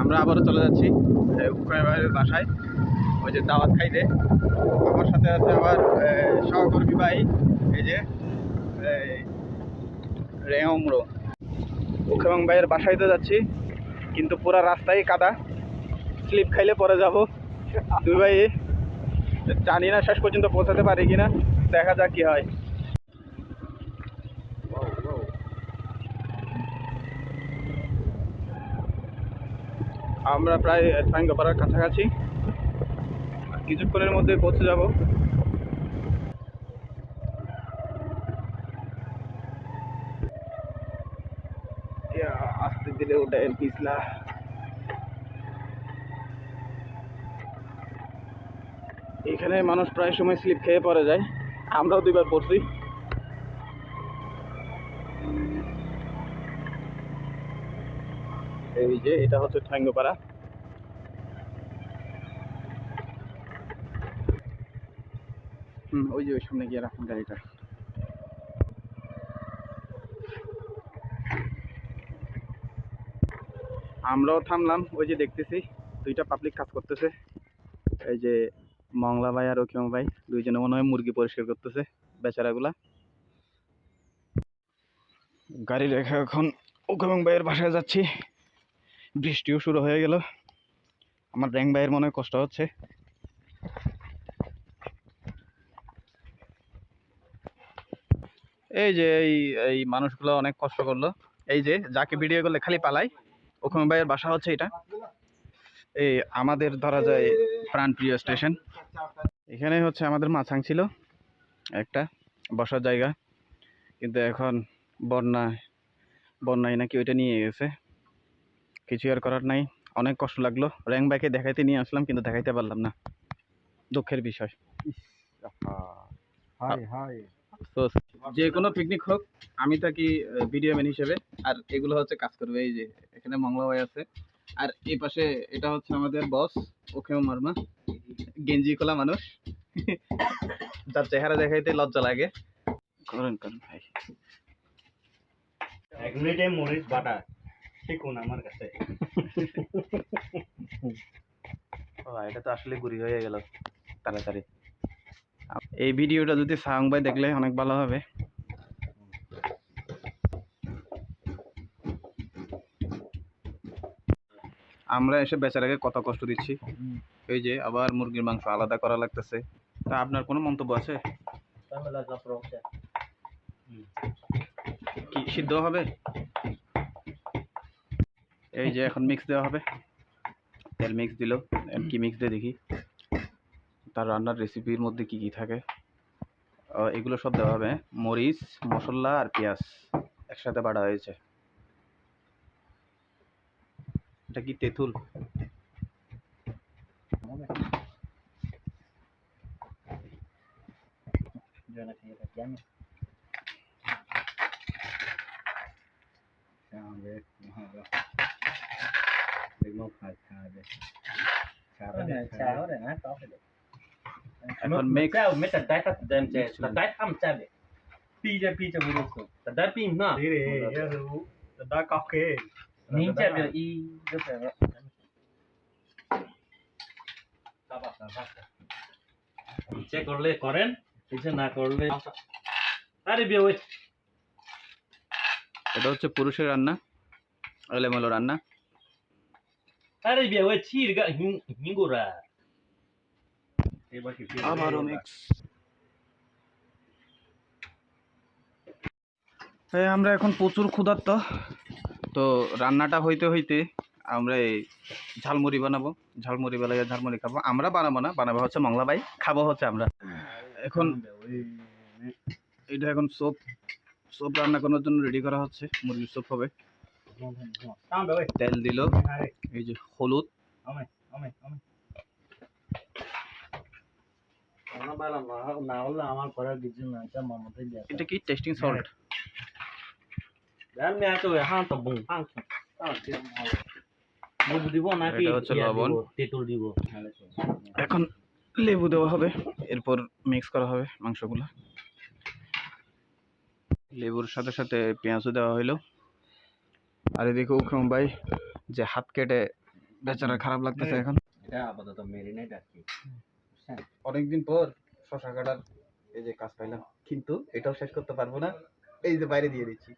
আমরা আবারও চলে যাচ্ছি ভাইয়ের বাসায়। ওই যে দাওয়াত খাইতে। আমার সাথে আছে এই, সহকর্মী ভাই এই যে রেহমরো উকরাইন ভাইয়ের বাসায় তো যাচ্ছি কিন্তু পুরা রাস্তায় কাদা। স্লিপ খাইলে পরে যাব। দুই ভাই জানি না শেষ পর্যন্ত পৌঁছাতে পারি কিনা দেখা যাক কি হয়। আমরা প্রায় সাইঙ্গাপাড়ার কাছাকাছি। কিছুক্ষণের মধ্যে পৌঁছে যাব। আসতে দিলে ওটা পিছলা? এখানে মানুষ প্রায় সময় স্লিপ খেয়ে পড়ে যায়। আমরাও দুইবার পড়ছি। এই যে, এটা হচ্ছে ঠাঙ্গপাড়া হুম, ওই যে ওই সামনে গিয়ে রাখুন গাড়িটা। আমরাও থামলাম, ওই যে দেখতেছি, দুইটা পাবলিক কাজ করতেছে। এই যে মংলা ভাই আর রকিম ভাই, দুইজনে মনে হয় মুরগি পরিষ্কার করতেছে, বেচারাগুলা। গাড়ি রেখে এখন ওকম ভাইয়ের বাসায় যাচ্ছি। বৃষ্টিও শুরু হয়ে গেল। আমার ব্যাং ভাইয়ের মনে কষ্ট হচ্ছে। এই যে এই এই মানুষগুলো অনেক কষ্ট করল। এই যে যাকে ভিডিও করলে খালি পালাই, ওখানে ভাইয়ের বাসা হচ্ছে এটা। এই আমাদের ধরা যায় প্রাণপ্রিয় স্টেশন। এখানে হচ্ছে আমাদের মাছাং ছিল, একটা বসার জায়গা। কিন্তু এখন বন্যায় বন্যায় নাকি ওইটা নিয়ে গেছে। কিছু আর করার নাই। অনেক কষ্ট লাগল। র্যাং বাইকে দেখাইতে নিয়ে আসলাম কিন্তু দেখাইতে পারলাম না। দুঃখের বিষয়। যে কোনো পিকনিক হোক আমি থাকি ভিডিও ম্যান হিসেবে। আর এগুলো হচ্ছে কাজ করবে এই যে এখানে মংলা ভাই আছে। আর এই পাশে এটা হচ্ছে আমাদের বস ওকেও মারমা। গেঞ্জি খোলা মানুষ। যার চেহারা দেখাইতে লজ্জা লাগে। করেন করেন ভাই। এক মিনিটে মরিচ বাটা। শিখুন আমার কাছে। ও এটা তো আসলে গুড়ি হয়ে গেল তাড়াতাড়ি। এই ভিডিওটা যদি সায়ং ভাই দেখলে অনেক ভালো হবে। আমরা এসে বেচার আগে কত কষ্ট দিচ্ছি। এই যে আবার মুরগির মাংস আলাদা করা লাগতেছে। তা আপনার কোনো মন্তব্য আছে? কি সিদ্ধ হবে? এই যে এখন মিক্স দেওয়া হবে। তেল মিক্স দিল কি মিক্স দিয়ে দেখি। তার রান্নার রেসিপির মধ্যে কি কি থাকে? এগুলো সব দেওয়া হবে। মরিচ, মশলা আর পেঁয়াজ একসাথে বাড়া হয়েছে। এটা কি তেঁতুল? এখন মিক্স Kau দেখলাম খাওয়া খাওয়া দেয় এখন মেকা মেটা ডাইটা দেন চাই ডাই খাম চাবে পিজা পিজা বুঝো তো ডাই পিম না রে রে ডাই কাকে নিচে বে ই যেতে ইচ্ছে করলে করেন ইচ্ছে না করলে আরে বিয়ে ওই এটা হচ্ছে পুরুষের রান্না এলেমেলো রান্না গা হিঙ্গুরা এবার কি আবারও মিক্স এই আমরা এখন প্রচুর ক্ষুধার্ত। তো রান্নাটা হইতে হইতে আমরা এই ঝালমুড়ি বানাবো। ঝালমুড়ি বেলায় ঝালমুড়ি খাব। আমরা বানাবো না বানাবো হচ্ছে মংলাবাই। খাব হচ্ছে আমরা। এখন এটা এখন সোপ সোপ রান্না করার জন্য রেডি করা হচ্ছে। মুরগির সোপ হবে। তেল দিল। এই যে হলুদ। এটা কি টেস্টিং সল্ট এখন লেবু দেওয়া হবে। এরপর মিক্স করা হবে মাংসগুলো। লেবুর সাথে সাথে পেঁয়াজও দেওয়া হইল। আর এদিকে উখম ভাই যে হাত কেটে বেচারা খারাপ লাগতেছে এখন। এটা আপাতত মেরিনেট আর কি। বুঝছেন? অনেকদিন পর শশা কাটার এই যে কাজ পাইলাম। কিন্তু এটাও শেষ করতে পারব না। এই যে বাইরে দিয়ে দিচ্ছি।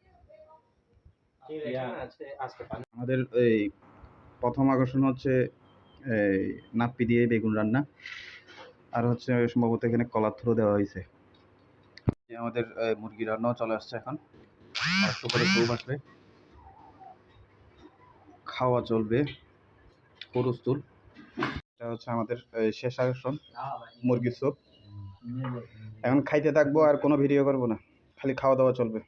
আমাদের এই প্রথম আকর্ষণ হচ্ছে এই নাপ্পি দিয়ে বেগুন রান্না। আর হচ্ছে সম্ভবত এখানে কলার থ্রো দেওয়া হয়েছে। আমাদের মুরগি রান্নাও চলে আসছে এখন। আর একটু করে আসবে। খাওয়া চলবে। করুস্তুল এটা হচ্ছে আমাদের শেষ আকর্ষণ মুরগির স্যুপ। এখন খাইতে থাকব আর কোনো ভিডিও করব না। খালি খাওয়া দাওয়া চলবে।